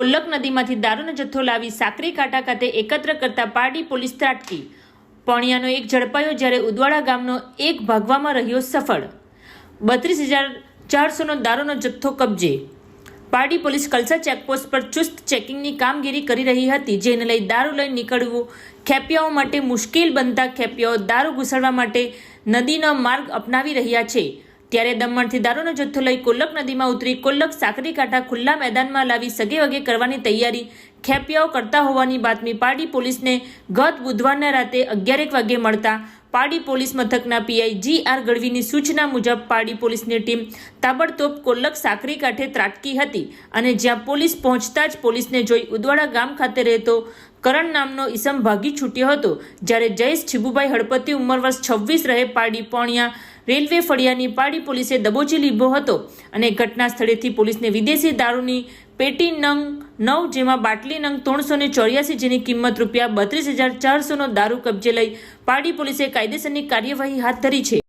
કોલ્લક નદીમાંથી દારૂનો જથ્થો લાવી સાકરી કાંટા ખાતે એકત્ર કરતા પારડી પોલીસ ત્રાટકી. પોણિયાનો એક ઝડપાયો જ્યારે ઉદવાડા ગામનો એક ભાગવામાં રહ્યો સફળ. બત્રીસ હજાર ચારસોનો દારૂનો જથ્થો કબજે. પારડી પોલીસ કલસા ચેકપોસ્ટ પર ચુસ્ત ચેકિંગની કામગીરી કરી રહી હતી, જેને લઈ દારૂ લઈ નીકળવું ખેપિયાઓ માટે મુશ્કેલ બનતા ખેપિયાઓ દારૂ ઘૂસડવા માટે નદીનો માર્ગ અપનાવી રહ્યા છે. ત્યારે દમણથી દારૂનો જથ્થો લઈ કોલ્લક નદીમાં ઉતરી કોલ્લક સાકરી કાંઠા ખુલ્લા મેદાનમાં લાવી સગે વગે કરવાની તૈયારી ખેપિયાઓ કરતા હોવાની બાતમી પારડી પોલીસને ગત બુધવારના રાતે અગિયારેક વાગે મળતા પારડી પોલીસ મથકના પીઆઈ જી આર ગઢવીની સૂચના મુજબ પારડી પોલીસની ટીમ તાબડતોબ કોલ્લક સાકરી કાંઠે ત્રાટકી હતી અને જ્યાં પોલીસ પહોંચતા જ પોલીસને જોઈ ઉદવાડા ગામ ખાતે રહેતો કરણ નામનો ઈસમ ભાગી છૂટ્યો હતો. જ્યારે જયેશ છીબુભાઈ હળપતિ ઉંમર વર્ષ છવ્વીસ રહે પારડી પોણિયા રેલવે ફળિયાની પાડી પોલીસે દબોચી લીધો હતો અને ઘટના સ્થળેથી પોલીસને વિદેશી દારૂની પેટી નંગ નવ જેમાં બાટલી નંગ ત્રણસો ચોર્યાસી જેની કિંમત રૂપિયા બત્રીસ હજાર ચારસોનો દારૂ કબજે લઈ પાડી પોલીસે કાયદેસરની કાર્યવાહી હાથ ધરી છે.